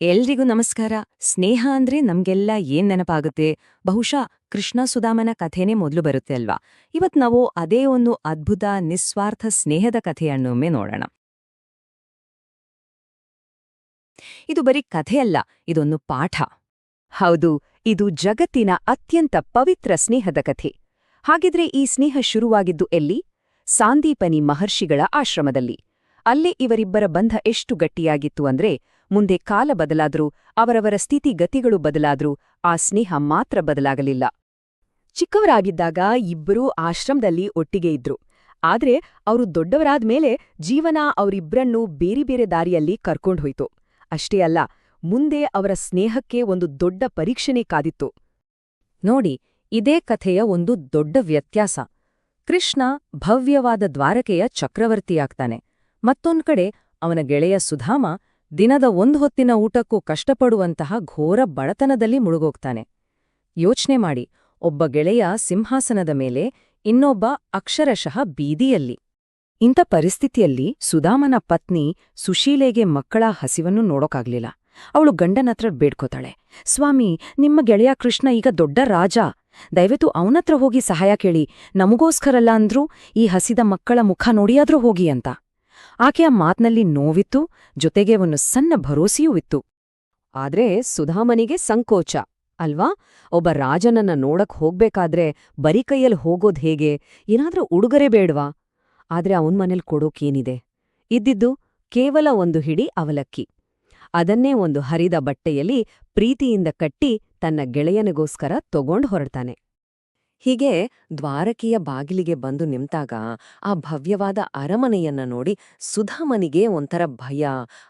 ಎಲ್ರಿಗೂ ನಮಸ್ಕಾರ. ಸ್ನೇಹ ಅಂದ್ರೆ ನಮ್ಗೆಲ್ಲ ಏನ್ ನೆನಪಾಗುತ್ತೆ? ಬಹುಶಃ ಕೃಷ್ಣ ಸುಧಾಮನ ಕಥೆನೇ ಮೊದಲು ಬರುತ್ತೆ ಅಲ್ವಾ? ಇವತ್ ನಾವು ಅದೇ ಒಂದು ಅದ್ಭುತ, ನಿಸ್ವಾರ್ಥ ಸ್ನೇಹದ ಕಥೆಯನ್ನೊಮ್ಮೆ ನೋಡೋಣ. ಇದು ಬರೀ ಕಥೆಯಲ್ಲ ಇದೊಂದು ಪಾಠ. ಹೌದು, ಇದು ಜಗತ್ತಿನ ಅತ್ಯಂತ ಪವಿತ್ರ ಸ್ನೇಹದ ಕಥೆ. ಹಾಗಿದ್ರೆ ಈ ಸ್ನೇಹ ಶುರುವಾಗಿದ್ದು ಎಲ್ಲಿ? ಸಾಂದೀಪನಿ ಮಹರ್ಷಿಗಳ ಆಶ್ರಮದಲ್ಲಿ. ಅಲ್ಲೇ ಇವರಿಬ್ಬರ ಬಂಧ ಎಷ್ಟು ಗಟ್ಟಿಯಾಗಿತ್ತು ಅಂದ್ರೆ ಮುಂದೆ ಕಾಲ ಬದಲಾದರೂ, ಅವರವರ ಸ್ಥಿತಿಗತಿಗಳು ಬದಲಾದರೂ, ಆ ಸ್ನೇಹ ಮಾತ್ರ ಬದಲಾಗಲಿಲ್ಲ. ಚಿಕ್ಕವರಾಗಿದ್ದಾಗ ಇಬ್ಬರೂ ಆಶ್ರಮದಲ್ಲಿ ಒಟ್ಟಿಗೆ ಇದ್ರು. ಆದ್ರೆ ಅವರು ದೊಡ್ಡವರಾದ ಮೇಲೆ ಜೀವನ ಅವರಿಬ್ರನ್ನೂ ಬೇರೆ ಬೇರೆ ದಾರಿಯಲ್ಲಿ ಕರ್ಕೊಂಡ್ಹೋಯ್ತು ಅಷ್ಟೇ ಅಲ್ಲ, ಮುಂದೆ ಅವರ ಸ್ನೇಹಕ್ಕೆ ಒಂದು ದೊಡ್ಡ ಪರೀಕ್ಷೆನೇ ಕಾದಿತ್ತು. ನೋಡಿ, ಇದೇ ಕಥೆಯ ಒಂದು ದೊಡ್ಡ ವ್ಯತ್ಯಾಸ. ಕೃಷ್ಣ ಭವ್ಯವಾದ ದ್ವಾರಕೆಯ ಚಕ್ರವರ್ತಿಯಾಗ್ತಾನೆ. ಮತ್ತೊಂದ್ಕಡೆ ಅವನ ಗೆಳೆಯ ಸುಧಾಮ ದಿನದ ಒಂದು ಹೊತ್ತಿನ ಊಟಕ್ಕೂ ಕಷ್ಟಪಡುವಂತಹ ಘೋರ ಬಡತನದಲ್ಲಿ ಮುಳುಗೋಗ್ತಾನೆ. ಯೋಚ್ನೆ ಮಾಡಿ, ಒಬ್ಬ ಗೆಳೆಯ ಸಿಂಹಾಸನದ ಮೇಲೆ, ಇನ್ನೊಬ್ಬ ಅಕ್ಷರಶಃ ಬೀದಿಯಲ್ಲಿ. ಇಂಥ ಪರಿಸ್ಥಿತಿಯಲ್ಲಿ ಸುಧಾಮನ ಪತ್ನಿ ಸುಶೀಲೆಗೆ ಮಕ್ಕಳ ಹಸಿವನ್ನು ನೋಡೋಕಾಗ್ಲಿಲ್ಲ. ಅವಳು ಗಂಡನತ್ರ ಬೇಡ್ಕೋತಾಳೆ. ಸ್ವಾಮಿ, ನಿಮ್ಮ ಗೆಳೆಯ ಕೃಷ್ಣ ಈಗ ದೊಡ್ಡ ರಾಜ. ದಯವಿಟ್ಟು ಅವನತ್ರ ಹೋಗಿ ಸಹಾಯ ಕೇಳಿ. ನಮಗೋಸ್ಕರಲ್ಲ ಅಂದ್ರೂ ಈ ಹಸಿದ ಮಕ್ಕಳ ಮುಖ ನೋಡಿಯಾದ್ರೂ ಹೋಗಿ ಅಂತ. ಆಕೆಯ ಮಾತ್ನಲ್ಲಿ ನೋವಿತ್ತು, ಜೊತೆಗೆ ಒಂದು ಸಣ್ಣ ಭರೋಸೆಯೂ ಇತ್ತು. ಆದ್ರೆ ಸುಧಾಮನಿಗೆ ಸಂಕೋಚ, ಅಲ್ವಾ? ಒಬ್ಬ ರಾಜನನ್ನ ನೋಡಕ್ ಹೋಗ್ಬೇಕಾದ್ರೆ ಬರಿ ಕೈಯಲ್ಲಿ ಹೋಗೋದ್ ಹೇಗೆ? ಏನಾದ್ರೂ ಉಡುಗೊರೆ ಬೇಡ್ವಾ? ಆದ್ರೆ ಅವನ್ ಮನೇಲ್ ಕೊಡೋಕೇನಿದೆ ಇದ್ದಿದ್ದು ಕೇವಲ ಒಂದು ಹಿಡಿ ಅವಲಕ್ಕಿ. ಅದನ್ನೇ ಒಂದು ಹರಿದ ಬಟ್ಟೆಯಲ್ಲಿ ಪ್ರೀತಿಯಿಂದ ಕಟ್ಟಿ ತನ್ನ ಗೆಳೆಯನಿಗೋಸ್ಕರ ತಗೊಂಡ್ ಹೊರಡ್ತಾನೆ. ಹೀಗೆ ದ್ವಾರಕೆಯ ಬಾಗಿಲಿಗೆ ಬಂದು ನಿಂತಾಗ ಆ ಭವ್ಯವಾದ ಅರಮನೆಯನ್ನ ನೋಡಿ ಸುಧಾಮನಿಗೆ ಒಂಥರ ಭಯ,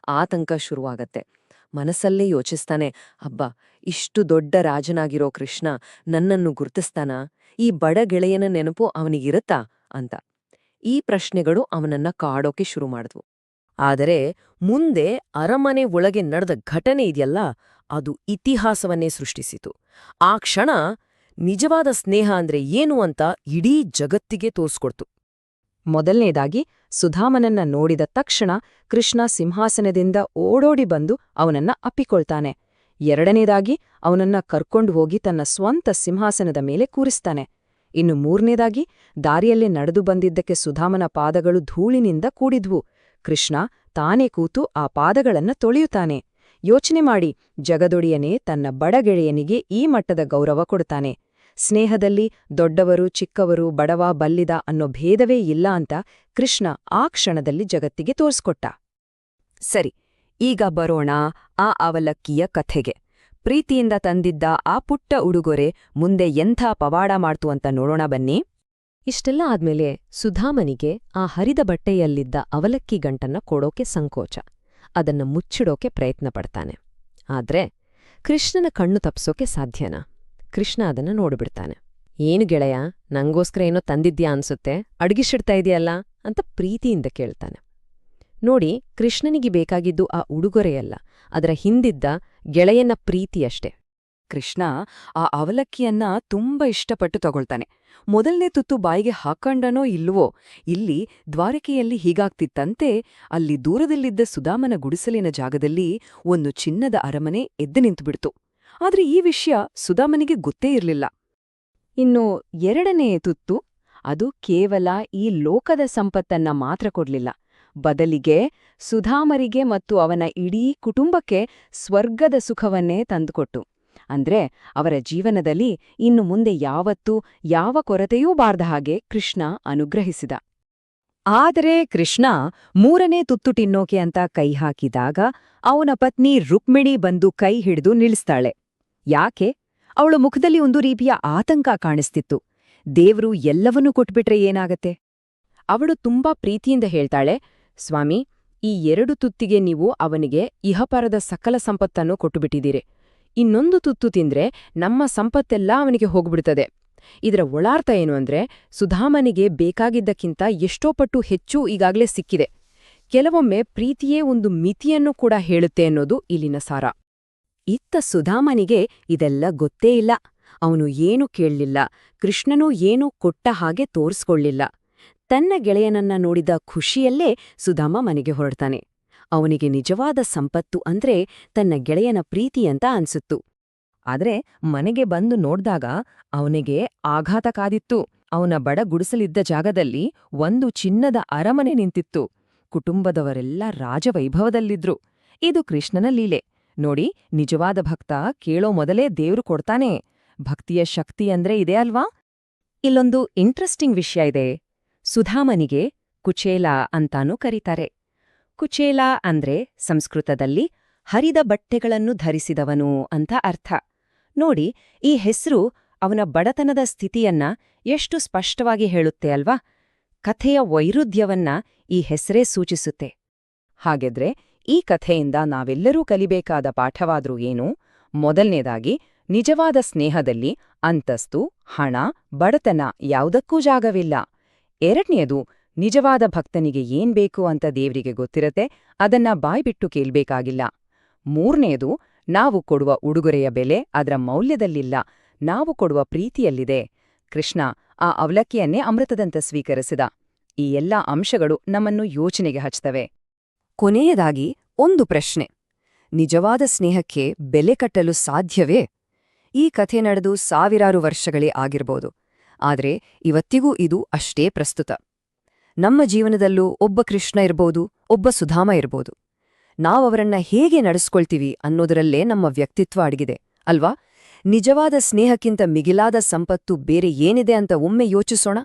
ಆತಂಕ ಶುರುವಾಗತ್ತೆ. ಮನಸ್ಸಲ್ಲೇ ಯೋಚಿಸ್ತಾನೆ, ಅಬ್ಬ, ಇಷ್ಟು ದೊಡ್ಡ ರಾಜನಾಗಿರೋ ಕೃಷ್ಣ ನನ್ನನ್ನು ಗುರ್ತಿಸ್ತಾನ? ಈ ಬಡ ಗೆಳೆಯನ ನೆನಪು ಅವನಿಗಿರುತ್ತಾ? ಅಂತ. ಈ ಪ್ರಶ್ನೆಗಳು ಅವನನ್ನ ಕಾಡೋಕೆ ಶುರು ಮಾಡಿದ್ವು. ಆದರೆ ಮುಂದೆ ಅರಮನೆ ಒಳಗೆ ನಡೆದ ಘಟನೆ ಇದೆಯಲ್ಲ, ಅದು ಇತಿಹಾಸವನ್ನೇ ಸೃಷ್ಟಿಸಿತು. ಆ ಕ್ಷಣ ನಿಜವಾದ ಸ್ನೇಹ ಅಂದ್ರೆ ಏನು ಅಂತ ಇಡೀ ಜಗತ್ತಿಗೆ ತೋರ್ಸ್ಕೊಡ್ತು. ಮೊದಲನೇದಾಗಿ, ಸುಧಾಮನನ್ನ ನೋಡಿದ ತಕ್ಷಣ ಕೃಷ್ಣ ಸಿಂಹಾಸನದಿಂದ ಓಡೋಡಿ ಬಂದು ಅವನನ್ನ ಅಪ್ಪಿಕೊಳ್ತಾನೆ. ಎರಡನೇದಾಗಿ, ಅವನನ್ನ ಕರ್ಕೊಂಡು ಹೋಗಿ ತನ್ನ ಸ್ವಂತ ಸಿಂಹಾಸನದ ಮೇಲೆ ಕೂರಿಸ್ತಾನೆ. ಇನ್ನು ಮೂರನೇದಾಗಿ, ದಾರಿಯಲ್ಲೇ ನಡೆದು ಬಂದಿದ್ದಕ್ಕೆ ಸುಧಾಮನ ಪಾದಗಳು ಧೂಳಿನಿಂದ ಕೂಡಿದ್ವು. ಕೃಷ್ಣ ತಾನೇ ಕೂತು ಆ ಪಾದಗಳನ್ನ ತೊಳೆಯುತ್ತಾನೆ. ಯೋಚನೆ ಮಾಡಿ, ಜಗದೊಡೆಯನೇ ತನ್ನ ಬಡಗೆಳೆಯನಿಗೆ ಈ ಮಟ್ಟದ ಗೌರವ ಕೊಡ್ತಾನೆ. ಸ್ನೇಹದಲ್ಲಿ ದೊಡ್ಡವರು, ಚಿಕ್ಕವರು, ಬಡವ, ಬಲ್ಲಿದ ಅನ್ನೋ ಭೇದವೇ ಇಲ್ಲ ಅಂತ ಕೃಷ್ಣ ಆ ಕ್ಷಣದಲ್ಲಿ ಜಗತ್ತಿಗೆ ತೋರ್ಸ್ಕೊಟ್ಟ. ಸರಿ, ಈಗ ಬರೋಣ ಆ ಅವಲಕ್ಕಿಯ ಕಥೆಗೆ. ಪ್ರೀತಿಯಿಂದ ತಂದಿದ್ದ ಆ ಪುಟ್ಟ ಉಡುಗೊರೆ ಮುಂದೆ ಎಂಥ ಪವಾಡ ಮಾಡ್ತು ಅಂತ ನೋಡೋಣ ಬನ್ನಿ. ಇಷ್ಟೆಲ್ಲ ಆದ್ಮೇಲೆ ಸುಧಾಮನಿಗೆ ಆ ಹರಿದ ಬಟ್ಟೆಯಲ್ಲಿದ್ದ ಅವಲಕ್ಕಿ ಗಂಟನ್ನ ಕೊಡೋಕೆ ಸಂಕೋಚ. ಅದನ್ನ ಮುಚ್ಚಿಡೋಕೆ ಪ್ರಯತ್ನ ಪಡ್ತಾನೆ. ಆದ್ರೆ ಕೃಷ್ಣನ ಕಣ್ಣು ತಪ್ಸೋಕೆ ಸಾಧ್ಯನಾ? ಕೃಷ್ಣ ಅದನ್ನ ನೋಡಿಬಿಡ್ತಾನೆ. ಏನು ಗೆಳೆಯ, ನಂಗೋಸ್ಕರ ಏನೋ ತಂದಿದ್ಯಾ ಅನ್ಸುತ್ತೆ? ಅಡ್ಗಿಸಿಡ್ತಾ ಇದೆಯಲ್ಲ? ಅಂತ ಪ್ರೀತಿಯಿಂದ ಕೇಳ್ತಾನೆ. ನೋಡಿ, ಕೃಷ್ಣನಿಗೆ ಬೇಕಾಗಿದ್ದು ಆ ಉಡುಗೊರೆಯಲ್ಲ. ಅದರ ಹಿಂದಿದ್ದ ಗೆಳೆಯನ ಪ್ರೀತಿಯಷ್ಟೇ ಕೃಷ್ಣ ಆ ಅವಲಕ್ಕಿಯನ್ನ ತುಂಬಾ ಇಷ್ಟಪಟ್ಟು ತಗೊಳ್ತಾನೆ. ಮೊದಲನೇ ತುತ್ತು ಬಾಯಿಗೆ ಹಾಕಂಡನೋ ಇಲ್ವೋ, ಇಲ್ಲಿ ದ್ವಾರಕೆಯಲ್ಲಿ ಹೀಗಾಗ್ತಿತ್ತಂತೆ, ಅಲ್ಲಿ ದೂರದಲ್ಲಿದ್ದ ಸುಧಾಮನ ಗುಡಿಸಲಿನ ಜಾಗದಲ್ಲಿ ಒಂದು ಚಿನ್ನದ ಅರಮನೆ ಎದ್ದು ನಿಂತುಬಿಡ್ತು. ಆದ್ರೆ ಈ ವಿಷಯ ಸುಧಾಮನಿಗೆ ಗೊತ್ತೇ ಇರಲಿಲ್ಲ. ಇನ್ನು ಎರಡನೇ ತುತ್ತು, ಅದು ಕೇವಲ ಈ ಲೋಕದ ಸಂಪತ್ತನ್ನ ಮಾತ್ರ ಕೊಡ್ಲಿಲ್ಲ. ಬದಲಿಗೆ ಸುಧಾಮರಿಗೆ ಮತ್ತು ಅವನ ಇಡೀ ಕುಟುಂಬಕ್ಕೆ ಸ್ವರ್ಗದ ಸುಖವನ್ನೇ ತಂದುಕೊಟ್ಟು. ಅಂದ್ರೆ ಅವರ ಜೀವನದಲ್ಲಿ ಇನ್ನು ಮುಂದೆ ಯಾವತ್ತೂ ಯಾವ ಕೊರತೆಯೂ ಬಾರ್ದ ಹಾಗೆ ಕೃಷ್ಣ ಅನುಗ್ರಹಿಸಿದ. ಆದರೆ ಕೃಷ್ಣ ಮೂರನೇ ತುತ್ತು ತಿನ್ನೋಕೆ ಅಂತ ಕೈ ಹಾಕಿದಾಗ ಅವನ ಪತ್ನಿ ರುಕ್ಮಿಣಿ ಬಂದು ಕೈ ಹಿಡಿದು ನಿಲ್ಲಿಸ್ತಾಳೆ. ಯಾಕೆ? ಅವಳ ಮುಖದಲ್ಲಿ ಒಂದು ರೀತಿಯ ಆತಂಕ ಕಾಣಿಸ್ತಿತ್ತು. ದೇವ್ರು ಎಲ್ಲವನ್ನೂ ಕೊಟ್ಬಿಟ್ರೆ ಏನಾಗತ್ತೆ? ಅವಳು ತುಂಬಾ ಪ್ರೀತಿಯಿಂದ ಹೇಳ್ತಾಳೆ, ಸ್ವಾಮಿ, ಈ ಎರಡು ತುತ್ತಿಗೆ ನೀವು ಅವನಿಗೆ ಇಹಪರದ ಸಕಲ ಸಂಪತ್ತನ್ನು ಕೊಟ್ಟುಬಿಟ್ಟಿದ್ದೀರಿ. ಇನ್ನೊಂದು ತುತ್ತು ತಿಂದ್ರೆ ನಮ್ಮ ಸಂಪತ್ತೆಲ್ಲ ಅವನಿಗೆ ಹೋಗ್ಬಿಡ್ತದೆ. ಇದರ ಒಳಾರ್ಥ ಏನು ಅಂದ್ರೆ, ಸುಧಾಮನಿಗೆ ಬೇಕಾಗಿದ್ದಕ್ಕಿಂತ ಎಷ್ಟೋ ಪಟ್ಟು ಹೆಚ್ಚು ಈಗಾಗ್ಲೇ ಸಿಕ್ಕಿದೆ. ಕೆಲವೊಮ್ಮೆ ಪ್ರೀತಿಯೇ ಒಂದು ಮಿತಿಯನ್ನು ಕೂಡ ಹೇಳುತ್ತೆ ಅನ್ನೋದು ಇಲ್ಲಿನ ಸಾರ. ಇತ್ತ ಸುಧಾಮನಿಗೆ ಇದೆಲ್ಲ ಗೊತ್ತೇ ಇಲ್ಲ. ಅವನು ಏನು ಕೇಳಲಿಲ್ಲ. ಕೃಷ್ಣನೂ ಏನೂ ಕೊಟ್ಟ ಹಾಗೆ ತೋರಿಸ್ಕೊಳ್ಳಿಲ್ಲ. ತನ್ನ ಗೆಳೆಯನನ್ನ ನೋಡಿದ ಖುಷಿಯಲ್ಲೇ ಸುಧಾಮ ಮನೆಗೆ ಹೊರಡ್ತಾನೆ. ಅವನಿಗೆ ನಿಜವಾದ ಸಂಪತ್ತು ಅಂದ್ರೆ ತನ್ನ ಗೆಳೆಯನ ಪ್ರೀತಿ ಅಂತ ಅನ್ಸುತ್ತು. ಆದ್ರೆ ಮನೆಗೆ ಬಂದು ನೋಡ್ದಾಗ ಅವನಿಗೆ ಆಘಾತ ಕಾದಿತ್ತು. ಅವನ ಬಡ ಗುಡಿಸಲಿದ್ದ ಜಾಗದಲ್ಲಿ ಒಂದು ಚಿನ್ನದ ಅರಮನೆ ನಿಂತಿತ್ತು. ಕುಟುಂಬದವರೆಲ್ಲ ರಾಜವೈಭವದಲ್ಲಿದ್ರು. ಇದು ಕೃಷ್ಣನ ಲೀಲೆ. ನೋಡಿ, ನಿಜವಾದ ಭಕ್ತ ಕೇಳೋ ಮೊದಲೇ ದೇವ್ರು ಕೊಡ್ತಾನೆ. ಭಕ್ತಿಯ ಶಕ್ತಿ ಅಂದ್ರೆ ಇದೆ ಅಲ್ವಾ? ಇಲ್ಲೊಂದು ಇಂಟ್ರೆಸ್ಟಿಂಗ್ ವಿಷಯ ಇದೆ. ಸುಧಾಮನಿಗೆ ಕುಚೇಲ ಅಂತಾನೂ ಕರೀತಾರೆ. ಕುಚೇಲ ಅಂದ್ರೆ ಸಂಸ್ಕೃತದಲ್ಲಿ ಹರಿದ ಬಟ್ಟೆಗಳನ್ನು ಧರಿಸಿದವನು ಅಂತ ಅರ್ಥ. ನೋಡಿ, ಈ ಹೆಸರು ಅವನ ಬಡತನದ ಸ್ಥಿತಿಯನ್ನ ಎಷ್ಟು ಸ್ಪಷ್ಟವಾಗಿ ಹೇಳುತ್ತೆ ಅಲ್ವಾ? ಕಥೆಯ ವೈರುಧ್ಯವನ್ನ ಈ ಹೆಸರೇ ಸೂಚಿಸುತ್ತೆ. ಹಾಗೆದ್ರೆ ಈ ಕಥೆಯಿಂದ ನಾವೆಲ್ಲರೂ ಕಲಿಬೇಕಾದ ಪಾಠವಾದ್ರೂ ಏನು? ಮೊದಲನೇದಾಗಿ, ನಿಜವಾದ ಸ್ನೇಹದಲ್ಲಿ ಅಂತಸ್ತು, ಹಣ, ಬಡತನ ಯಾವುದಕ್ಕೂ ಜಾಗವಿಲ್ಲ. ಎರಡನೆಯದು ನಿಜವಾದ ಭಕ್ತನಿಗೆ ಏನ್ ಬೇಕು ಅಂತ ದೇವರಿಗೆ ಗೊತ್ತಿರತ್ತೆ, ಅದನ್ನ ಬಾಯ್ಬಿಟ್ಟು ಕೇಳ್ಬೇಕಾಗಿಲ್ಲ. ಮೂರನೆಯದು ನಾವು ಕೊಡುವ ಉಡುಗೊರೆಯ ಬೆಲೆ ಅದರ ಮೌಲ್ಯದಲ್ಲಿಲ್ಲ, ನಾವು ಕೊಡುವ ಪ್ರೀತಿಯಲ್ಲಿದೆ. ಕೃಷ್ಣ ಆ ಅವಲಕ್ಕಿಯನ್ನೇ ಅಮೃತದಂತ ಸ್ವೀಕರಿಸಿದ. ಈ ಎಲ್ಲ ಅಂಶಗಳು ನಮ್ಮನ್ನು ಯೋಚನೆಗೆ ಹಚ್ತವೆ. ಕೊನೆಯದಾಗಿ ಒಂದು ಪ್ರಶ್ನೆ. ನಿಜವಾದ ಸ್ನೇಹಕ್ಕೆ ಬೆಲೆ ಕಟ್ಟಲು ಸಾಧ್ಯವೇ? ಈ ಕಥೆ ನಡೆದು ಸಾವಿರಾರು ವರ್ಷಗಳೇ ಆಗಿರ್ಬೋದು. ಆದರೆ ಇವತ್ತಿಗೂ ಇದು ಅಷ್ಟೇ ಪ್ರಸ್ತುತ. ನಮ್ಮ ಜೀವನದಲ್ಲೂ ಒಬ್ಬ ಕೃಷ್ಣ ಇರ್ಬೋದು, ಒಬ್ಬ ಸುಧಾಮ ಇರ್ಬೋದು. ನಾವವರನ್ನ ಹೇಗೆ ನಡೆಸ್ಕೊಳ್ತೀವಿ ಅನ್ನೋದರಲ್ಲೇ ನಮ್ಮ ವ್ಯಕ್ತಿತ್ವ ಅಡಗಿದೆ, ಅಲ್ವಾ? ನಿಜವಾದ ಸ್ನೇಹಕ್ಕಿಂತ ಮಿಗಿಲಾದ ಸಂಪತ್ತು ಬೇರೆ ಏನಿದೆ ಅಂತ ಒಮ್ಮೆ ಯೋಚಿಸೋಣ.